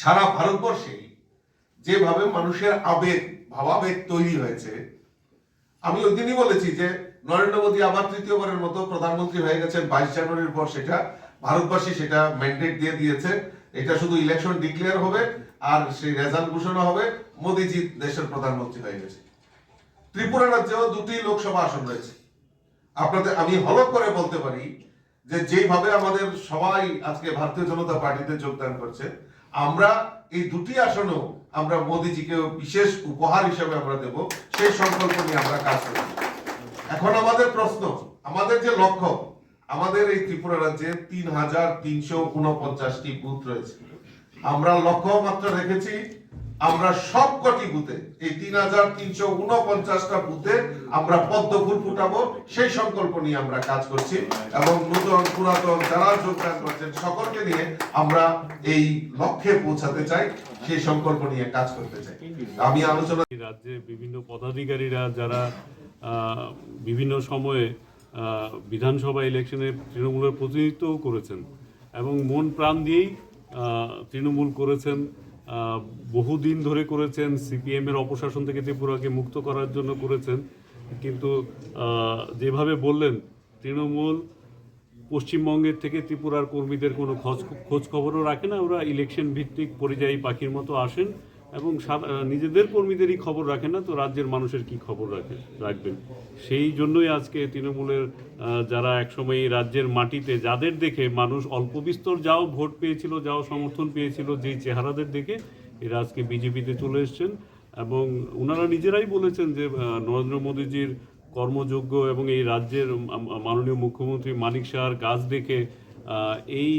সারা ভারতবর্ষেই যেভাবে মানুষের আবেগ, ভাবাবেগ তৈরি হয়েছে, আমি ওই দিনই বলেছি যে নরেন্দ্র মোদী আবার তৃতীয়বারের মতো প্রধানমন্ত্রী হয়ে গেছেন, বাইশ জানুয়ারির পর সেটা ভারতবাসী সেটা ম্যান্ডেট দিয়ে দিয়েছে। এটা শুধু ইলেকশন ডিক্লেয়ার হবে আর সেই রেজাল্ট ঘোষণা হবে, মোদীজি দেশের প্রধানমন্ত্রী হয়ে গেছে। ত্রিপুরা রাজ্যেও দুটি লোকসভা আসন রয়েছে। আপনাদের, আমি হলক করে বলতে পারি যে যেভাবে আমাদের সবাই আজকে ভারতীয় জনতা পার্টিতে যোগদান করছে আমরা এই দুটি আসনেও আমরা মোদিজিকে বিশেষ উপহার হিসেবে আমরা দেব, সেই সংকল্প নিয়ে আমরা কাজ করি এখন আমাদের প্রশ্ন, আমাদের যে লক্ষ্য, আমাদের এই ত্রিপুরা রাজ্যে তিন হাজার তিনশো উনপঞ্চাশটি বুথ রয়েছে। আমরা লক্ষ্য মাত্র রেখেছি আমরা সব কটি বুথে, এই তিন হাজার তিনশো উনপঞ্চাশটা বুথে আমরা পদ্ম ফুল ফুটাবো, সেই সংকল্প নিয়ে আমরা কাজ করছি এবং নূতন পুরাতন যারা যোগদান করছেন সকলকে নিয়ে আমরা এই লক্ষ্যে পৌঁছাতে চাই, সেই সংকল্প নিয়ে কাজ করতে চাই। আমি আলোচনা রাজ্যে বিভিন্ন পদাধিকারীরা যারা বিভিন্ন সময়ে বিধানসভা ইলেকশনে তৃণমূলের প্রতিনিধিত্বও করেছেন এবং মন প্রাণ দিয়েই তৃণমূল করেছেন বহুদিন ধরে করেছেন সিপিএমের অপশাসন থেকে ত্রিপুরাকে মুক্ত করার জন্য করেছেন। কিন্তু যেভাবে বললেন, তৃণমূল পশ্চিমবঙ্গের থেকে ত্রিপুরার কর্মীদের কোনো খোঁজ খোঁজ খবরও রাখে না। ওরা ইলেকশন ভিত্তিক পরিযায়ী পাখির মতো আসেন। এবং নিজেদের কর্মীদেরই খবর রাখে না, তো রাজ্যের মানুষের কি খবর রাখে রাখবেন? সেই জন্যই আজকে তৃণমূলের যারা একসময় রাজ্যের মাটিতে, যাদের দেখে মানুষ অল্প বিস্তর যাও ভোট পেয়েছিল, যাও সমর্থন পেয়েছিল, যেই চেহারাদের দেখে, এরা আজকে বিজেপিতে চলে এসছেন। এবং ওনারা নিজেরাই বলেছেন যে নরেন্দ্র মোদীজির কর্মযোগ্য এবং এই রাজ্যের মাননীয় মুখ্যমন্ত্রী মানিক শাহর কাজ দেখে এই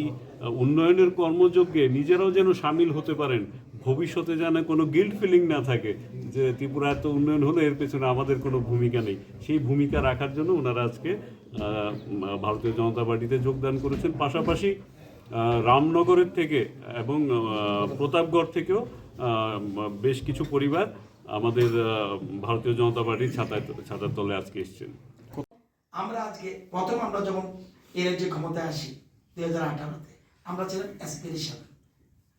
উন্নয়নের কর্মযজ্ঞে নিজেরাও যেন সামিল হতে পারেন। ভবিষ্যতে যেন কোনো গিল্ড ফিলিং না থাকে যে ত্রিপুরা এত উন্নয়ন হলো, এর পেছনে আমাদের কোনো ভূমিকা নেই। সেই ভূমিকা রাখার জন্য ওনারা আজকে ভারতীয় জনতা পার্টিতে যোগদান করেছেন। পাশাপাশি রামনগরের থেকে এবং প্রতাপগড় থেকেও বেশ কিছু পরিবার আমাদের ভারতীয় জনতা পার্টির ছাতায়, ছাতার তলে আজকে এসছেন। আমরা আজকে প্রথম আমরা যখন এই রাজ্যে ক্ষমতায় আসি, দুই হাজার আঠারোতে, আমরা ছিলাম অ্যাসপিরেশন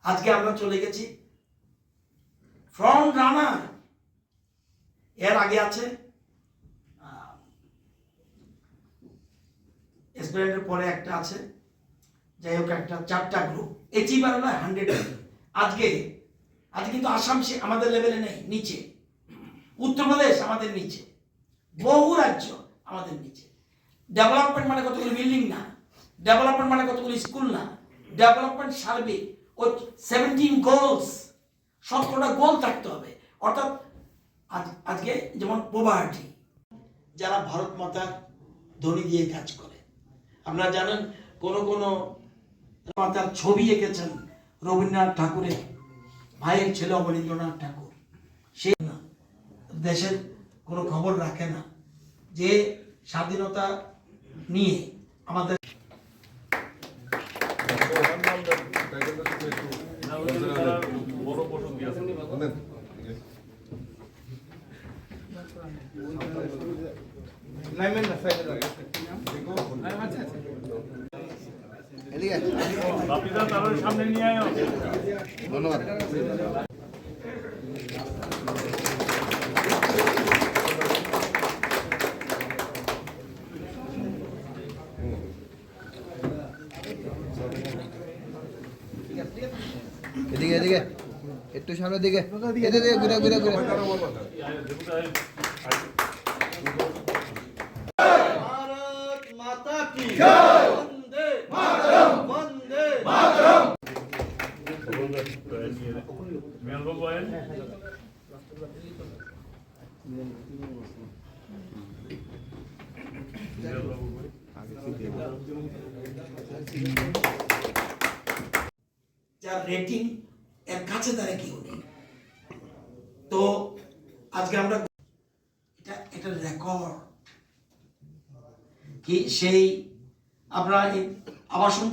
আজকে আমরা চলে গেছি ফ্রন্ট রানার এর আগে আছে এসপিরেন্টের পরে একটা আছে। যাই হোক, একটা চারটা গ্রুপ এচিভার হলো হান্ড্রেড আজকে আজকে কিন্তু আসাম সে আমাদের লেভেলে নেই, নিচে। উত্তরপ্রদেশ আমাদের নিচে। বহু রাজ্য আমাদের নিচে। ডেভেলপমেন্ট মানে কতগুলো বিল্ডিং না। ডেভেলপমেন্ট মানে কতগুলো স্কুল না। ডেভেলপমেন্ট সার্ভে ও সেভেন্টিন গোলস সতেরোটা গোল থাকতে হবে। অর্থাৎ আজ আজকে যেমন পোভার্টি যারা ভারত মাতার ধ্বনি দিয়ে কাজ করে আপনারা জানেন কোন কোন মাতার ছবি এঁকেছেন রবীন্দ্রনাথ ঠাকুরের ভাইয়ের ছেলে অবনীন্দ্রনাথ ঠাকুর। সে না দেশের কোনো খবর রাখে না যে স্বাধীনতা নিয়ে আমাদের বাপিদা তার সামনে নিয়ে আয় ধন্যবাদ এদিকে এদিকে একটু সামনের দিকে এদিকে ঘুরে ঘুরে ঘুরে ভারত মাতা কি আয়েন যার রেটিং এর কাছে তারা কেউ নেই। তো আজকে আমরা এটা এটা রেকর্ড কি সেই এই আবাসন